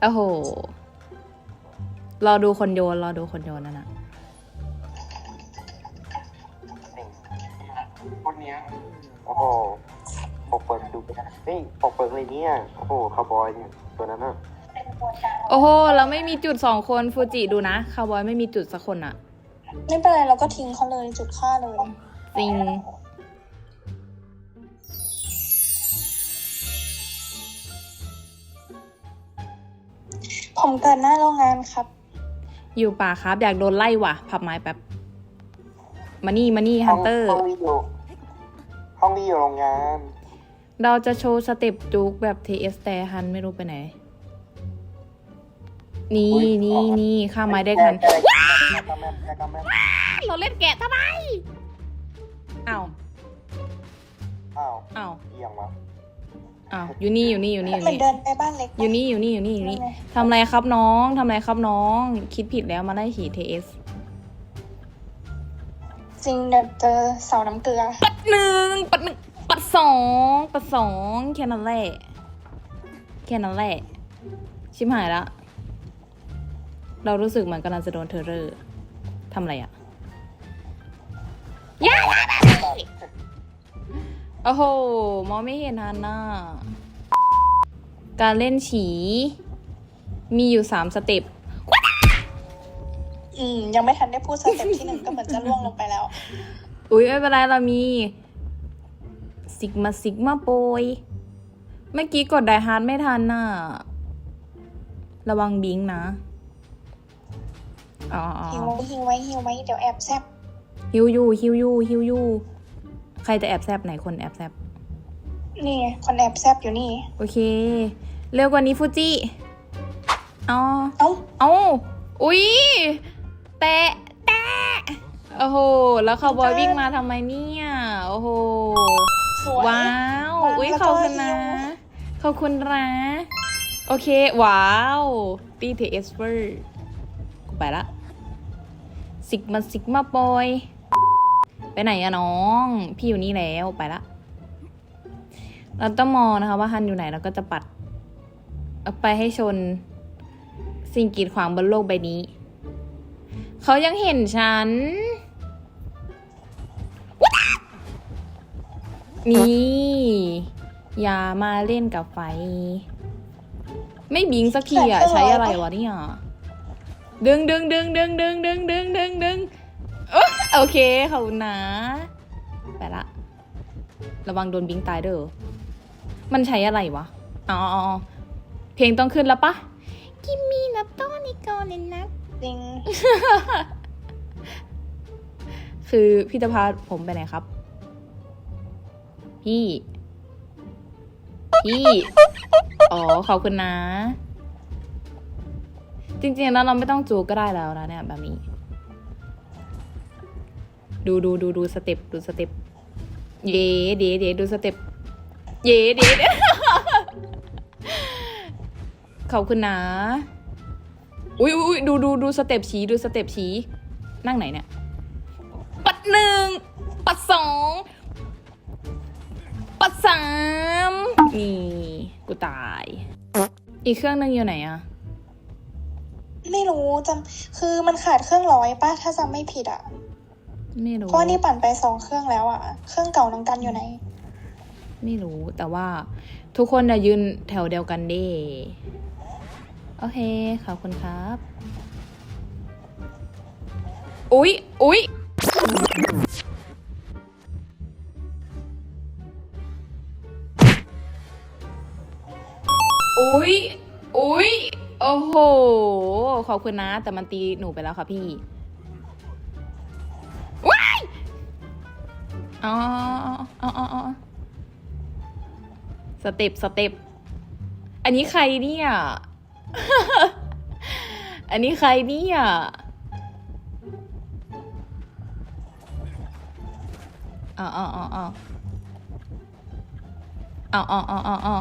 โอ้โห รอดูคนโยน รอดูคนโยนนั่นนะคนเนี้ยโอ้โหปกเปิดดูไม่ได้เฮ้ยปกเปิดเลยเนี่ย โอ้โหคาวบอยเนี่ยตัวนั้นน่ะโอ้โห เราไม่มีจุดสองคนฟูจิดูนะคาวบอยไม่มีจุดสักคนอะไม่เป็นไรเราก็ทิ้งเขาเลยจุดฆ่าเลย จริง ผมเกิดหน้าโรงงานครับ อยู่ป่าครับ อยากโดนไล่ว่ะ พับไม้แป๊บมานี่มานี่ฮันเตอร์ ห้องนี้อยู่ห้องนี้อยู่โรงงานเราจะโชว์สเต็ปจุกแบบ TS แต่ฮันไม่รู้ไปไหน นี่นี่นี่ข้ามไม้ได้ทันแกะแกะแกะแม่แกะแม่เราเล่นแกะทำไมอ้าวอ้าวอ้าวเอียงวะ อ้าวอยู่นี่อยู่นี่อยู่นี่อยู่เหมือนนี่เดินไปบ้านเล็กอยู่นี่อยู่นี่อยู่นี่อยู่นี่นั่นไงทำอะไรครับน้องทำอะไรครับน้อง คิดผิดแล้วมาไล่ขี่ TS จริงเดี๋ยวเจอเสาน้ำเกลือ ปัดหนึ่งปัดหนึ่งปัดสองปัดสองแค่นั้นแหละแค่นั้นแหละ ชิมหายละ เรารู้สึกเหมือนกำลังจะโดนเทอร์เรอร์ทำอะไรอะย่าอย่ามาดิ โอ้โห มองไม่เห็นทันน่ะการเล่นฉี มีอยู่สามสเต็ป อืม ยังไม่ทันได้พูดสเต็ปที่หนึ่งก็เหมือนจะล่วงลงไปแล้ว อุ้ยไม่เป็นไรเรามีซิกมาซิกมาโปย เมื่อกี้กดไดฮาร์ดไม่ทันน่ะ ระวังบิงนะอ๋ออ๋อหิวหิวไว้หิวไว้เดี๋ยวแอบแซบฮิวยูฮิวยูฮิวยูใครจะแอบแซบไหนคนแอบแซบนี่ไงคนแอบแซบอยู่นี่ โอเค เร็วกว่านี้ฟูจิอ๋อเอ้าเอ้าอุ้ยแตะแตะโอ้โห แล้วคาวบอยวิ่งมาทำไมเนี่ย โอ้โห สวยว้าวว้าวอุ้ยแล้วขก็อบคุณนะหิวขอบคุณนะ โอเค ว้าวตีเทเอสเวอร์กูไปละซิกมาซิกมาปอย ไปไหนอะน้อง พี่อยู่นี่แล้วไปละ เราต้องมองนะคะ ว่าฮันอยู่ไหนแล้วก็จะปัดไปให้ชน สิ่งกีดขวางบนโลกใบนี้ เขายังเห็นฉัน นี่ อย่ามาเล่นกับไฟ ไม่บิงสักทีอะใช้อะไรวะเนี่ย ดึงดึงดึงดึงดึงดึงดึงดึงดึงเอ้อ โอเคขอบคุณนะ ไปละ ระวังโดนบิงตายเด้อ มันใช้อะไรวะ อ๋ออ๋ออ๋อเพลงต้องขึ้นแล้วปะกิมมี่นะต้อนิโกเนนะจริง คือพี่จะพาผมไปไหนครับ พี่ พี่ อ๋อ ขอบคุณนะ จริงๆแล้วเราไม่ต้องจูก็ได้แล้วนะเนี่ยแบบนี้ ดูดูดูดูสเต็ปดูสเต็ปเย่เดเดดูสเต็ปเย่เดเดขอบคุณนะ อุ้ยอุ้ยดูดูดูสเต็ปชี้ดูสเต็ปชี้นั่งไหนเนี่ย ปัดหนึ่ง ปัดสอง ปัดสามนี่ กูตาย อีกเครื่องหนึงอยู่ไหนอะไม่รู้จำคือมันขาดเครื่องร้อยป้าถ้าจำไม่ผิดอะ ไม่รู้เพราะว่านี่ปั่นไปสองเครื่องแล้วอะเครื่องเก่าน้องกันอยู่ไหน ไม่รู้แต่ว่าทุกคนจะยืนแถวเดียวกันเด้โอเคขอบคุณครับ อุ๊ยอุ๊ยอุ๊ยอุ๊ยโอ้โห ขอบคุณนะ แต่มันตีหนูไปแล้วค่ะพี่ อ๋ออ๋ออ๋อสเต็ปสเต็ปอันนี้ใครเนี่ย อันนี้ใครเนี่ยอ๋ออ๋ออ๋ออ๋อเอาเอาเอาเอาเอา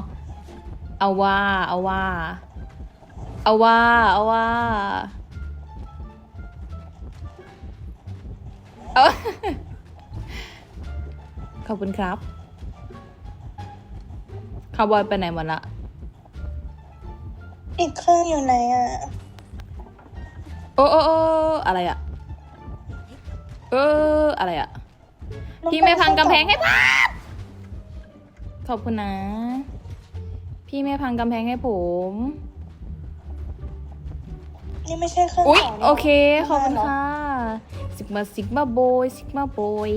เอาว่า เอาว่า เอาว่า เอาว่าเอา ขอบคุณครับคาวบอยไปไหนหมดละ อีกเครื่องอยู่ไหนอะ โอ้โอ้โอ้อะไรอะเออ อะไรอะพี่ไม่พังกำแพงให้พับขอบคุณนะ พี่ไม่พังกำแพงให้ผม นี่ไม่ใช่เครื่องอุ๊ยสงนี่โอเค ขอบคุณเหรค่ะซิกมาซิกมาโบยซิกมาโบย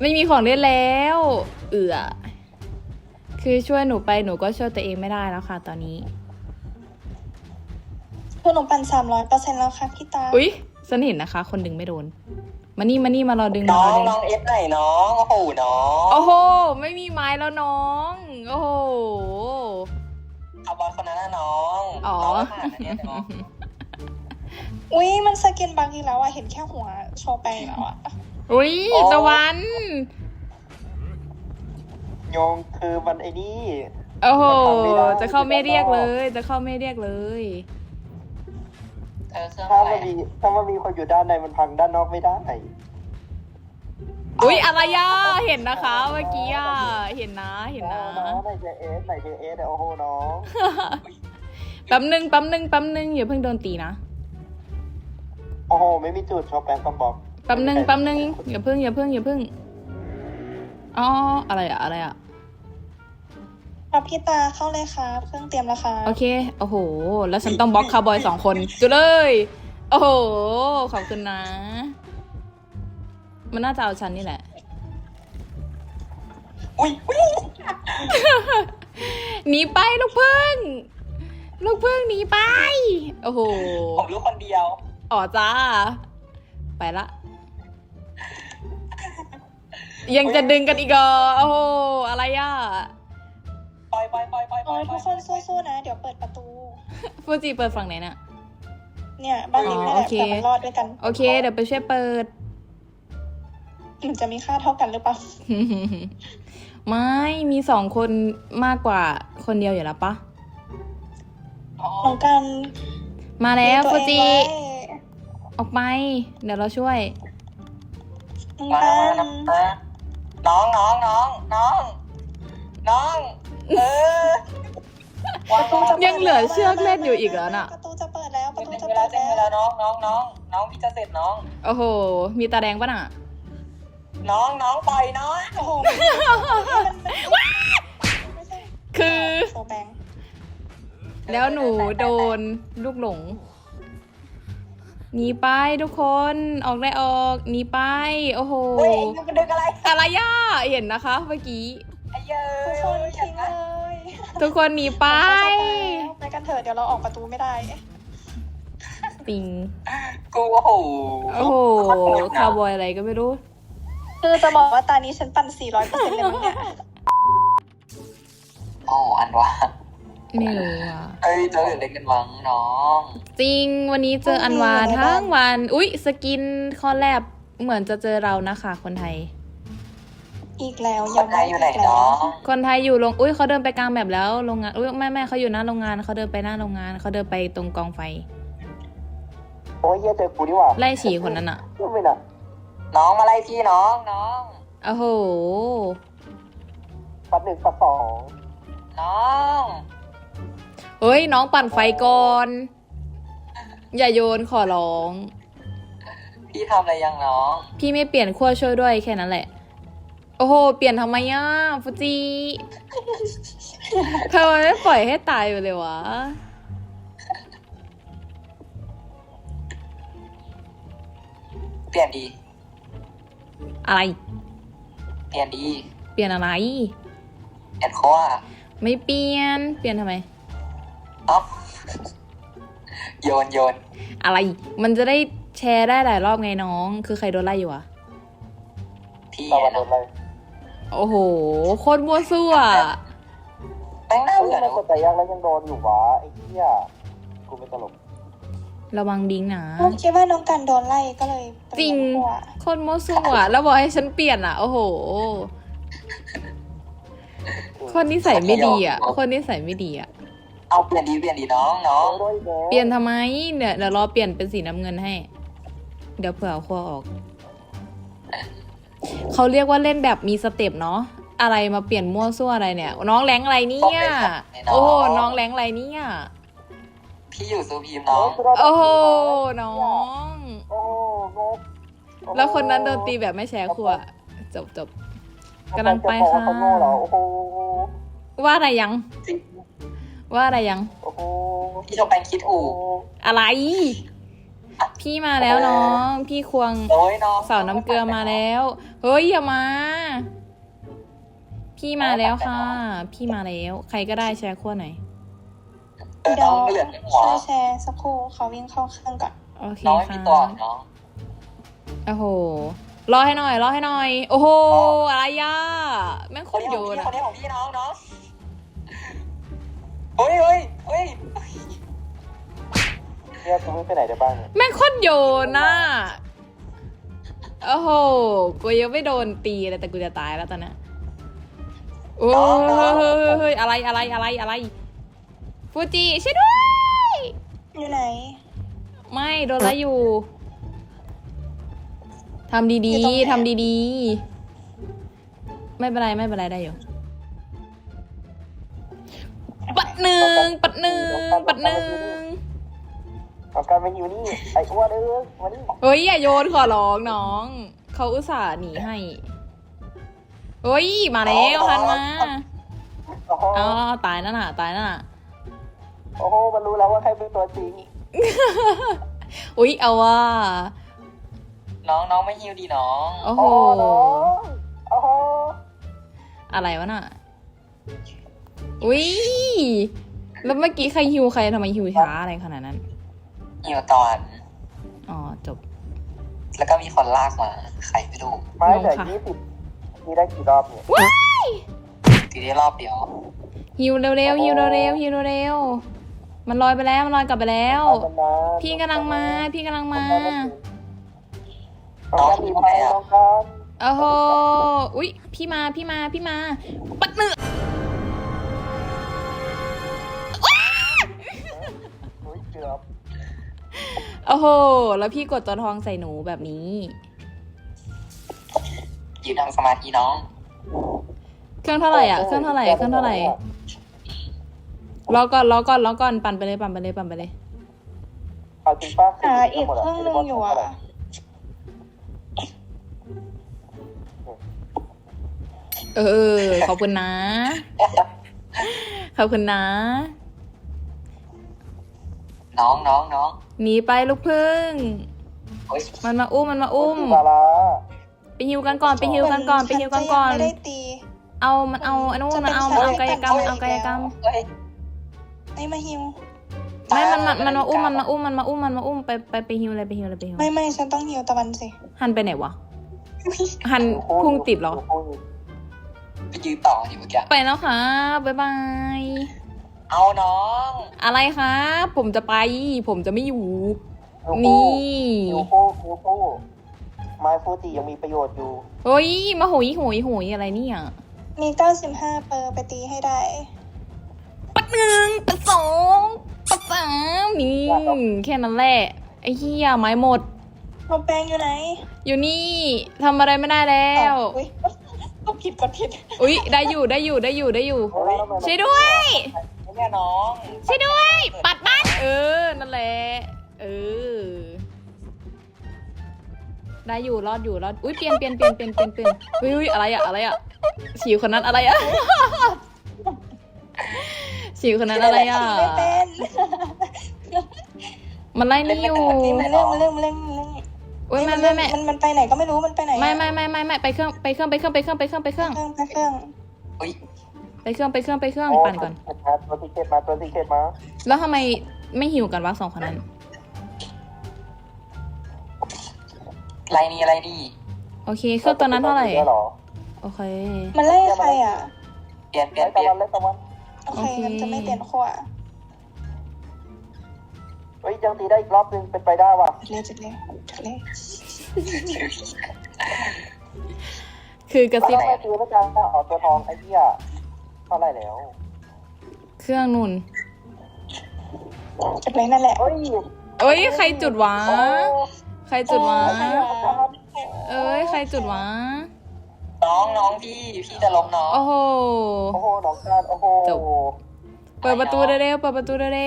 ไม่มีของเล่นแล้ว เอือคือช่วยหนูไปหนูก็ช่วยตัวเองไม่ได้แล้วค่ะ ตอนนี้ขนมปังสามร้อยเปอร์เซ็นต์แล้วค่ะพี่ตาอุ๊ยฉันเห็นนะคะ คนดึงไม่โดน มานี่มานี่มารอดึงน้มาอรงอดึงน้องเอฟไหนน้อง โอ้โหน้องโอ้โห ไม่มีไม้แล้วน้อง โอ้โหเอาบอลคนนั้นนะน้องอ๋อน้องผ่านอันเนี้ยน้องอุ้ยมันสกินบักอีกแล้วอะเห็นแค่หัว โชว์ไปแล้วอะอุ๊ยตะวัน โยงคือมันไอ้นี่ โอ้โหจะเข้าไม่ได้ จะเข้าไม่เรียกเลย จะเข้าไม่เรียกเลยเธอเครื่องถ้าอะไรมันมีถ้ามันมีคนอยู่ด้านในมันพังด้านนอกไม่ได้อุ๊ยอะไรย่ะเห็นนะคะเมื่อกี้อะ เห็นนะ เห็นนะ น้องไหนเจเอสไหนเจเอสโอ้โหน้อง แป๊บนึงแป๊บนึงแป๊บนึงอย่าเพิ่งโดนตีนะ โอ้โห ไม่มีจุดชอบแปมต้องบอกแป๊บนึงแป๊บนึงอย่าเพิ่งอย่าเพิ่งอย่าเพิ่งอ๋ออะไรอะอะไรอะครับพี่ตาเข้าเลยครับเครื่องเตรียมแล้วค่ะโอเค โอ้โห แล้วฉันต้องบล็อกคาร์บอยสองคนจุเลย โอ้โห ขอบคุณนะ มันน่าจะเอาฉันนี่แหละ อุ้ยอุ้ยหนีไปลูกพึ่ง ลูกพึ่งหนีไป โอ้โห ผมรู้คนเดียว อ๋อจ้า ไปละ ยังจะดึงกันอีกเหรอโอ้โหอะไรอะ ปล่อยปล่อยปล่อยปล่อยปล่โอ้อยยทุกคนสู้ๆนะ เดี๋ยวเปิดประตู ฟูจิเปิดฝั่งไหนน่ะ เนี่ยบ้านเล็กนี่แหละอ๋อโอเคเผื่อมันรอดด้วยกันโอเค เดี๋ยวไปช่วยเปิดมันจะมีค่าเท่ากันหรือเปล่าไม่มีสองคนมากกว่าคนเดียวอยู่แล้วปะ อ๋อน้องกันมาแล้วดูฟูตัวจิเองไว้ ออกไป เดี๋ยวเราช่วยน้องมากันน้องนะน้องน้องน้องน้องน้อง เออวางประตูจะยังเหลือเชือกเล่นอยู่อีกเหรอน่ะ ประตูจะเปิดแล้ว ประเป็นตูเวจะลาเปิดเป็นเวแล้ลาวน้องน้องน้องน้องพี่จะเสร็จน้อง โอ้โห มีตาแดงปะน่ะ น้องน้องปล่อยน้องโอ้โหมันมันไม่ใช่คือ โชว์แบงค์แล้วหนูโดนลูกหลง หนีไปทุกคนออกได้ออกหนีไป โอ้โหเฮ้ยไอ้มึงดึงอะไรอะไรย่าเห็นนะคะ เมื่อกี้ ไอ้เย้ทุกคนทิ้งเลยทุกคนหนีไปไปกันเถอะเดี๋ยวเราออกประตูไม่ได้ปิงกูโอ้โหโอ้โหคาวบอยอะไรก็ไม่รู้ คือจะบอกว่าตอนนี้ฉันปั่น 400เปอร์เซ็นต์เลยมั้งเนี่ยอ๋ออันวะ ไม่รู้อะเอ้ยเจอเด็กกันวังน้อง จริงวันนี้เจออันวาทั้งวัน อุ๊ย สกินข้อแรกเหมือนจะเจอเรานะคะ คนไทย อีกแล้วคนไทยอยู่ไหนกแล้วน้องคนไทยอยู่ลงอุ้ยเขาเดินไปกลางแบบแล้วโรงงานอุ้ยไม่ไม่เขาอยู่หน้าโรงงานเขาเดินไปหน้าโรงงานเขาเดินไปตรงกองไฟโอ้ยเหี้ยเจอกูดีกว่าไล่ฉีคนนั้นอะก็ไม่น่ะน้องมาไล่พี่น้องน้อง โอ้โห ปัดหนึ่งปัดสองน้อง เฮ้ยน้องปั่นไฟก่อน อย่าโยนขอร้อง พี่ทำอะไรยังน้อง พี่ไม่เปลี่ยนขั้วช่วยด้วยแค่นั้นแหละ โอ้โห เปลี่ยนทำไมอะฟูจิทำไมไม่ปล่อยให้ตายไปเลยวะ เปลี่ยนดี อะไร เปลี่ยนดี เปลี่ยนอะไร เปลี่ยนข้อไม่เปลี่ยน เปลี่ยนทำไม อ๊อฟโยนโยนอะไร มันจะได้แชร์ได้หลายรอบไงน้อง คือใครโดนไล่อยู่อะพี่ตะวันอะโดนอะไรโอ้โห โคตรมั่วซั่วแม่งน่าเฮ้ยเบื่อมันนะกดแต่ยากแล้วยังโดนอยู่วะไอ้เหี้ยกูไม่ตลกระวังดิ้งนะคิดว่าน้องกันโดนไล่ก็เลยเปจลี่ริยงนหัวโคตรมั่วซั่วแล้วบอกให้ฉันเปลี่ยนอะโอ้โห คนนิสัยไม่ดีอะคนนิสัยไม่ดีอะ เอาเปลี่ยนดีเปลี่ยนดีน้องน้องโอ้ยแม่เปลี่ยนทำไมเนี่ยเดี๋ยวรอเปลี่ยนเป็นสีน้ำเงินให้ เดี๋ยวเผื่อเอาขั้วออก เขาเรียกว่าเล่นแบบมีสเต็ปเนาะอะไรมาเปลี่ยนมั่วซั่วอะไรเนี่ย น้องแรงอะไรเนี่ยโอ้โหน้องแรงอะไรเนี่ยพี่อยู่ซูพีมน้อง โอ้โหน้อง โอ้โหงกแล้วคนนั้นโดนตีแบบไม่แชร์ครัวจบจบกำลังไปค่ะเขาโง่เหรอโอ้โหว่าอะไรยังจริง ว่าอะไรยัง โอ้โหพี่ชมแปงคิดถูกอะไร พี่มาแล้วน้อง พี่ควงโอ้ยน้องเสาน้ำเกลือมาแล้ว เฮ้ยอย่ามา พี่มาแล้วค่ะ พี่มาแล้ว ใครก็ได้แชร์ขั้วไหนอยเออน้องเหลือหัวช่วยแชร์สักครู่เขาวิ่งเข้าเครื่องก่อนโอเคน้องไม่ค่ะมีตัวน้องโอ้โหรอให้หน่อยรอให้หน่อย โอ้โหอะไรย่ะแม่งโคคนตรนี้โยของนพี่อะคนนี้ของพี่น้องน้องเฮ้ยเฮ้ยเฮ้ยเนี่ยกูไม่ไปไหนได้บ้างเนี่ยแม่งโคตรโยนน่ะโอ้โห กูยังไม่โดนตีเลยแต่กูจะตายแล้วตอนเนี้ยโอ้ยเฮ้ยอะไรอะไรอะไรอะไรฟูจิช่วยด้วย อยู่ไหน ไม่โดนไล่อยู่ทำดีๆทำดีๆ ไม่เป็นไรไม่เป็นไรได้อยู่ หนึ่งปัดหนึ่งปัดหนึ่งเอาการมาอยู่นี่ไอ้อ้วนเอ้ยมานี่เฮ้ยอย่าโยนขอร้องน้อง เขาอุตส่าห์หนีให้เฮ้ยมาแล้วทันมาโอ้โหเอาเอาตายนั่นน่ะ ตายนั่นน่ะโอ้โหมันรู้แล้วว่าใครเป็นตัวจริงอุ๊ยเอาว่า น้องน้องไม่ฮิวดีน้องโอ้โอ้โหโหน้องโอ้โหอะไรวะน่ะ อุ๊ยแล้วเมื่อกี้ใครฮิวใครทำไมฮิวช้าอะไรขนาดนั้นฮิวตอน อ๋อจบ แล้วก็มีคนลากมา ใครไม่รู้ไม่เหลือน้องค่ะยี่สิบนี่ได้กี่รอบเนี่ยทีได้รอบเดียวฮิวเร็วๆฮิวเร็วๆฮิวเร็วๆมันลอยไปแล้วมันลอยกลับไปแล้วเอามันมาพี่กำลังมา พี่กำลังมาน้องการมีไหมน้องการโอ้โหอุ๊ยพี่มาพี่มาพี่มาปัดหนึ่ง อ้โห แล้วพี่กดตัวทองใส่หนูแบบนี้ ยืนทำสมาธิน้องเครื่องเท่าไหร่อะ เครื่องเท่าไหร่ เครื่องเท่าไหร่รอก่อนรอก่อนรอก่อน ปั่นไปเลย ปั่นไปเลย ปั่นไปเลย เอาจริงป้าหาอีกเครื่องหนึงอยู่อะ เออ ขอบคุณนะ ขอบคุณนะ น้องน้องน้องหนีไปลูกพึ่ง โอ้ยมันมาอุ้มมันมาอุ้มดาราไปฮิวกันก่อนไปฮิวกันก่อนไปฮิวกันก่อนฉัจะยังไม่ได้ตี เอามันเอาอันนู้นมันเอามันเอากายกรรมมันเอากายกรรม เฮ้ยไอ้มาฮิว ไม่ มันมันมันมาอุ้มมันมาอุ้มมันมาอุ้มมันมาอุ้มไปไปไปฮิวเลยไปฮิวเลยไปฮิวไม่ไม่ฉันต้องฮิวตะวันสิ หันไปไหนวะหันพุ่งติดเหรอ ไปยืนต่ออยู่เมื่อกี้ไปแล้วค่ะบ๊ายบาย เอาน้องอะไรคะผมจะไป ผมจะไม่อยู่ นี่นี่ยูฟูยูฟูไม้ฟูจิยังมีประโยชน์อยู่ เฮ้ยมาหุยหุยหุยอะไรเนี่ยมี 95 เปอร์ไปตีให้ได้ ปัดหนึ่งปัดสองปัดสามนี่ แค่นั้นแหละ ไอ้เหี้ยไม้หมดโมแปงอยู่ไหนอยู่นี่ทำอะไรไม่ได้แล้วอ้าอุ๊ยก็ผิดกดผิด อุ๊ยได้อยู่ได้อยู่ได้อยู่ได้อยู่ ช่วยด้วย เนี่ยน้องช่วยด้วย ปัดบ้าน เออ นั่นแหละ เออ ได้อยู่ รอดอยู่ รอด อุ้ยเปลี่ยนเปลี่ยนเปลี่ยนเปลี่ยนเปลี่ยนเปลี่ยนอุ้ยอุ้ยอะไรอะอะไรอะฉีวคนนั้นอะไรอะฉีวคนนั้นอะไรอะไม่เป็นมันไล่นี่อยู่นี่มันเรื่องมันเรื่องมันเรื่องมันเรื่องอุ้ยไม่ไม่ไม่มันมันไปไหนก็ไม่รู้ มันไปไหนอะไม่ไม่ไม่ไม่ไม่ไปเครื่อง ไปเครื่อง ไปเครื่อง ไปเครื่อง ไปเครื่อง ไปเครื่องเครื่องไปเครื่องอุ้ย ไปเครื่องไปเครื่องไปเครื่องปั่นก่อนมาตัวติเกตมาตัวติเกตมาแล้วทำไมไม่หิวกันวะสองคนนั้น ไรนี่อะไรนี่โอเค เครื่องตัวนั้นเท่าไหร่หรอโอเค มันไล่ใครอะ เปลี่ยนเปลี่ยไล่นเปตะลี่ยวันนไล่ตะวันโอเคโอเคงั้นจะไม่เปลี่ยนขั้วเฮ้ยยังตีได้อีกรอบนึงเป็นไปได้ว่ะจุดเลยจุดเลยจุดเลยคือกระซิบ ไม่คือไม่การเอาตัวทองไอ้เหี้ย เท่าไหร่แล้วเครื่องนุ่นจุดเลยนั่นแหละเฮ้ยเอ้ยใครจุดวะ ใครจุดวะใครวะ เอ้ยใครจุดวะ น้องน้องพี่พี่จะล้มน้องโอ้โห โอ้โหน้องการโอ้โหจบ เปิดประตูเร็วๆเปิดประตูเร็วเ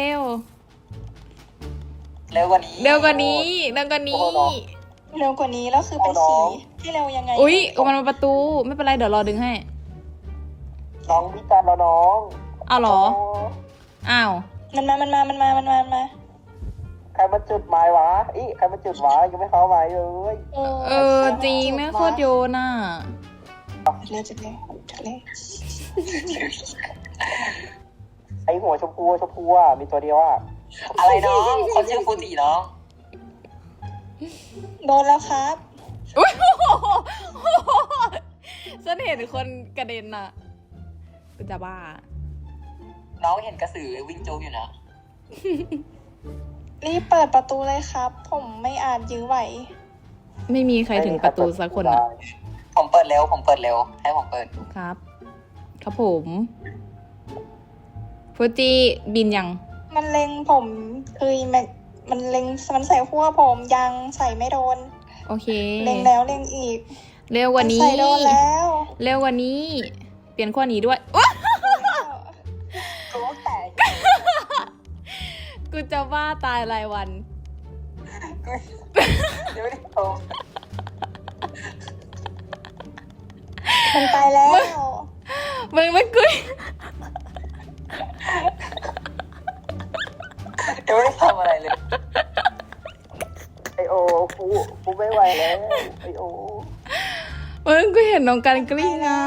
ร็วกว่านี้ ๆเร็วกว่านี้เร็วกว่านี้ เร็วกว่านี้แล้วคือเป็นสีให้เร็วยังไงอุ้ยมันมาประตูไม่เป็นไรเดี๋ยวรอดึงให้ น้องวิจารณ์แล้วน้องเอาเหรอโอ้าว มันมา มันมา มันมา มันมา มันมา ใครมาจุดไม้วะอีใครมาจุดวะยังไม่เข้าไม้เลยเออจริงแม่งโคตรโยนอะเลยจะเลยจะเลยไอหัวชมพูชมพูอะมีตัวเดียวอะอะไรน้องคนชื่อฟูจิน้องโดนแล้วครับอุ๊ยฉันเห็นคนกระเด็นอะ กูจะบ้า น้องเห็นกระสือวิ่งจูบอยู่นะ รีบเปิดประตูเลยครับ ผมไม่อาจยื้อไหว ไม่มีใครถึงประตูสักคนอะ ผมเปิดเร็ว ผมเปิดเร็ว ให้ผมเปิด ครับ ครับผมฟูจิบินยัง มันเล็งผมคือมันมันเล็งมันใส่หัวผมยังใส่ไม่โดน โอเค เล็งแล้วเล็งอีกเร็วกว่านี้ ใส่โดนแล้ว เร็วกว่านี้ เปลี่ยนขั้วนี้ด้วยโอ๊ะกูแตกกูจะบ้าตายรายวันเดี๋ยวดิโตมันไปแล้วมึงไม่กุยเดี๋ยวไม่ได้ทำอะไรเลย ไอโอฟูฟูไม่ไหวแล้วไอโอมึงกูเห็นน้องกันกลิ้งอะ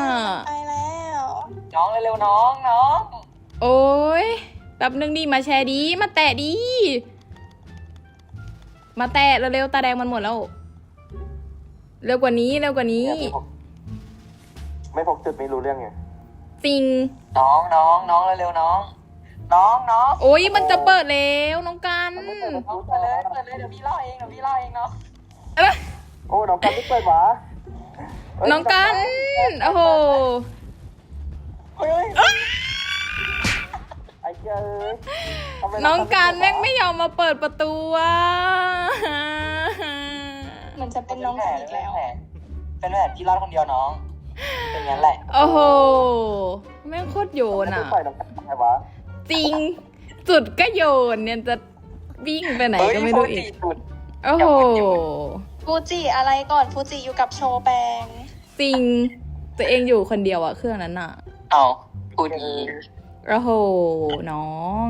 ไปแล้ว น้องเร็วๆน้องน้องโอ้ยแป๊บนึงดิมาแชร์ดี มาแตะดี มาแตะเร็วๆตาแดงมันหมดแล้ว เร็วกว่านี้เร็วกว่านี้ เนี่ยไม่พกไม่พกจุดไม่รู้เรื่องไงจริง น้องน้องน้องเร็วๆน้อง น้องน้องโอ้ยมันจะเปิดแล้วน้องกันมันไม่เปิดประน้ตูองเปิดเลยเปิดเลยเดี๋ยวพี่เล่าเองเดี๋ยวพี่เล่าเองเนาะโอ้น้องกันไม่เปิดหวะเฮ้ยน้องกัน โอ้โห เฮ้ยไอ้เจ้ยทำไมน้องกันแม่งเปิดวะไม่ยอมมาเปิดประตูอะมันจะเป็นน้องกันอีกแล้ว เป็นแบบพี่รอดคนเดียวน้อง เป็นงั้นแหละโอ้โห แม่งโคตรโยนไม่อะปล่อยน้องกันทำไมวะจริง จุดก็โยนเนี่ยจะวิ่งไปไหนก็ไม่รู้อีกสุด โอ้โห ฟูจิอะไรก่อนฟูจิอยู่กับโชว์แปง จริง ตัวเองอยู่คนเดียวอะเครื่องนั้นอะ เอาพูดดีโอ้โหน้อง